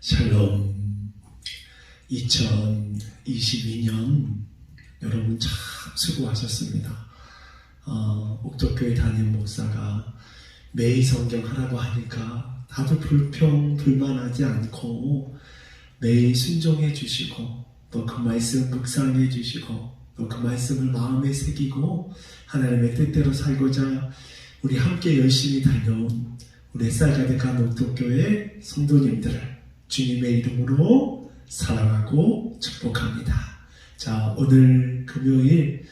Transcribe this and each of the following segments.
샬롬 2022년 여러분 참 수고하셨습니다. 어, 옥도교회 담임 목사가 매일 성경 하라고 하니까 나도 불평 불만하지 않고 매일 순종해 주시고 또 그 말씀 묵상해 주시고 또 그 말씀을 마음에 새기고 하나님의 뜻대로 살고자 우리 함께 열심히 달려온 우리 햇살 가득한 옥도교회 성도님들을 주님의 이름으로 사랑하고 축복합니다. 자, 오늘 금요일,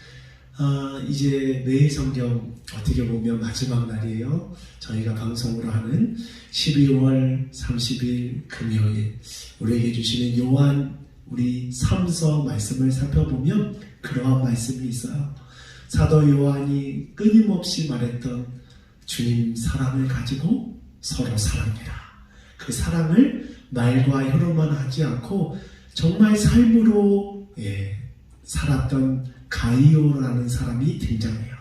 아, 이제 매일 성경 어떻게 보면 마지막 날이에요. 저희가 방송으로 하는 12월 30일 금요일, 우리에게 주시는 요한 우리 3서 말씀을 살펴보면 그러한 말씀이 있어요. 사도 요한이 끊임없이 말했던 주님 사랑을 가지고 서로 사랑해라. 그 사랑을 말과 혀로만 하지 않고 정말 삶으로 예, 살았던 가이오라는 사람이 등장해요.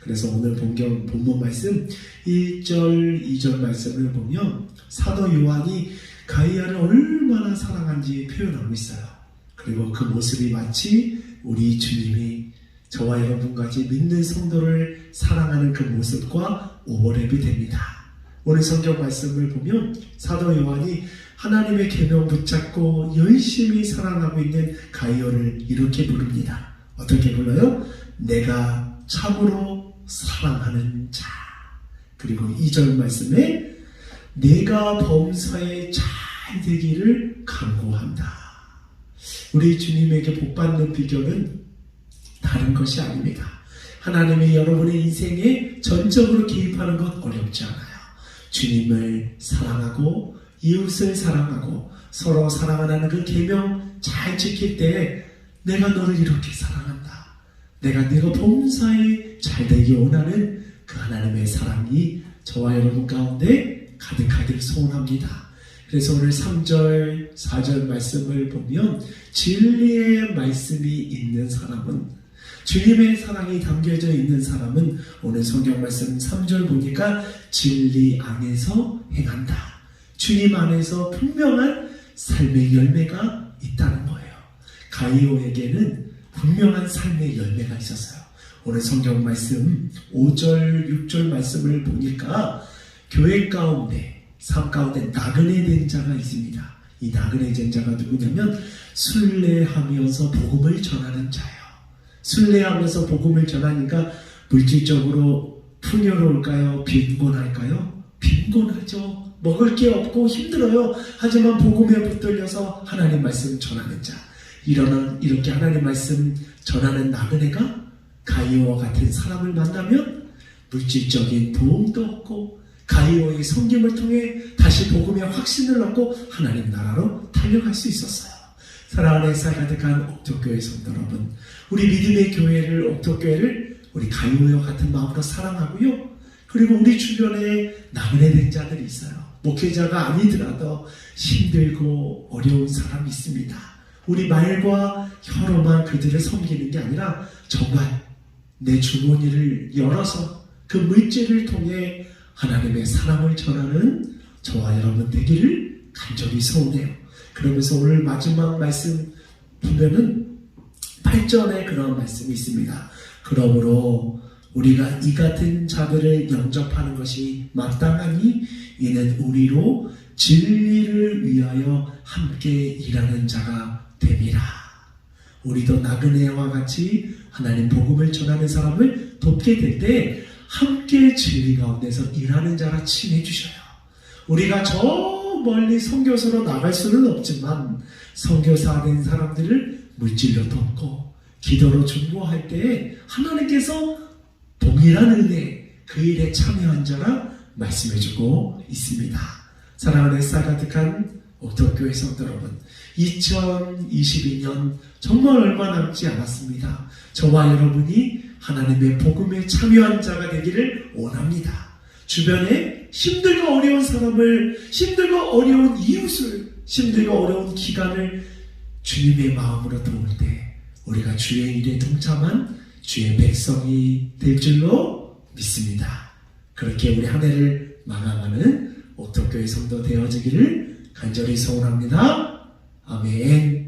그래서 오늘 본경 본문 말씀 1절, 2절 말씀을 보면 사도 요한이 가이아를 얼마나 사랑한지 표현하고 있어요. 그리고 그 모습이 마치 우리 주님이 저와 여러분까지 믿는 성도를 사랑하는 그 모습과 오버랩이 됩니다. 오늘 성경 말씀을 보면 사도 요한이 하나님의 계명 붙잡고 열심히 사랑하고 있는 가이오를 이렇게 부릅니다. 어떻게 불러요? 내가 참으로 사랑하는 자. 그리고 2절 말씀에 내가 범사에 잘 되기를 간구한다. 우리 주님에게 복받는 비결은 다른 것이 아닙니다. 하나님이 여러분의 인생에 전적으로 개입하는 것 어렵지 않아요. 주님을 사랑하고 이웃을 사랑하고 서로 사랑하는 그 계명 잘 지킬 때 내가 너를 이렇게 사랑한다. 내가 네가 범사에 잘 되기 원하는 그 하나님의 사랑이 저와 여러분 가운데 가득하길 소원합니다. 그래서 오늘 3절, 4절 말씀을 보면 진리의 말씀이 있는 사람은 주님의 사랑이 담겨져 있는 사람은 오늘 성경 말씀 3절 보니까 진리 안에서 행한다. 주님 안에서 분명한 삶의 열매가 있다는 거예요. 가이오에게는 분명한 삶의 열매가 있었어요. 오늘 성경 말씀 5절, 6절 말씀을 보니까 교회 가운데, 삶 가운데 나그네 된 자가 있습니다. 이 나그네 된 자가 누구냐면 순례하면서 복음을 전하는 자예요. 순례하면서 복음을 전하니까 물질적으로 풍요로울까요? 빈곤할까요? 빈곤하죠. 먹을 게 없고 힘들어요. 하지만 복음에 붙들려서 하나님 말씀 전하는 자. 이러는 이렇게 하나님 말씀 전하는 나그네가 가이오와 같은 사람을 만나면 물질적인 도움도 얻고 가이오의 성김을 통해 다시 복음의 확신을 얻고 하나님 나라로 달려갈 수 있었어요. 사랑하는 살 가득한 옥토교회 성도 여러분, 우리 믿음의 교회를 옥토교회를 우리 가이오와 같은 마음으로 사랑하고요. 그리고 우리 주변에 나그네 된 자들이 있어요. 목회자가 아니더라도 힘들고 어려운 사람이 있습니다. 우리 말과 혀로만 그들을 섬기는 게 아니라 정말 내 주머니를 열어서 그 물질을 통해 하나님의 사랑을 전하는 저와 여러분 되기를 간절히 소원해요. 그러면서 오늘 마지막 말씀 보면은 8절에 그런 말씀이 있습니다. 그러므로 우리가 이 같은 자들을 영접하는 것이 마땅하니 이는 우리로 진리를 위하여 함께 일하는 자가 됨이라. 우리도 나그네와 같이 하나님 복음을 전하는 사람을 돕게 될 때 함께 진리 가운데서 일하는 자가 칭해 주셔요. 우리가 저 멀리 선교사로 나갈 수는 없지만 선교사 된 사람들을 물질로 돕고 기도로 중보할 때 하나님께서 동일한 은혜 그 일에 참여한 자라 말씀해주고 있습니다. 사랑하는 햇살 가득한 옥토교회 성도 여러분 2022년 정말 얼마 남지 않았습니다. 저와 여러분이 하나님의 복음에 참여한 자가 되기를 원합니다. 주변에 힘들고 어려운 사람을, 힘들고 어려운 이웃을, 힘들고 어려운 기간을 주님의 마음으로 도울 때 우리가 주의 일에 동참한 주의 백성이 될 줄로 믿습니다. 그렇게 우리 한 해를 마감하는 오토교회 성도 되어지기를 간절히 소원합니다. 아멘.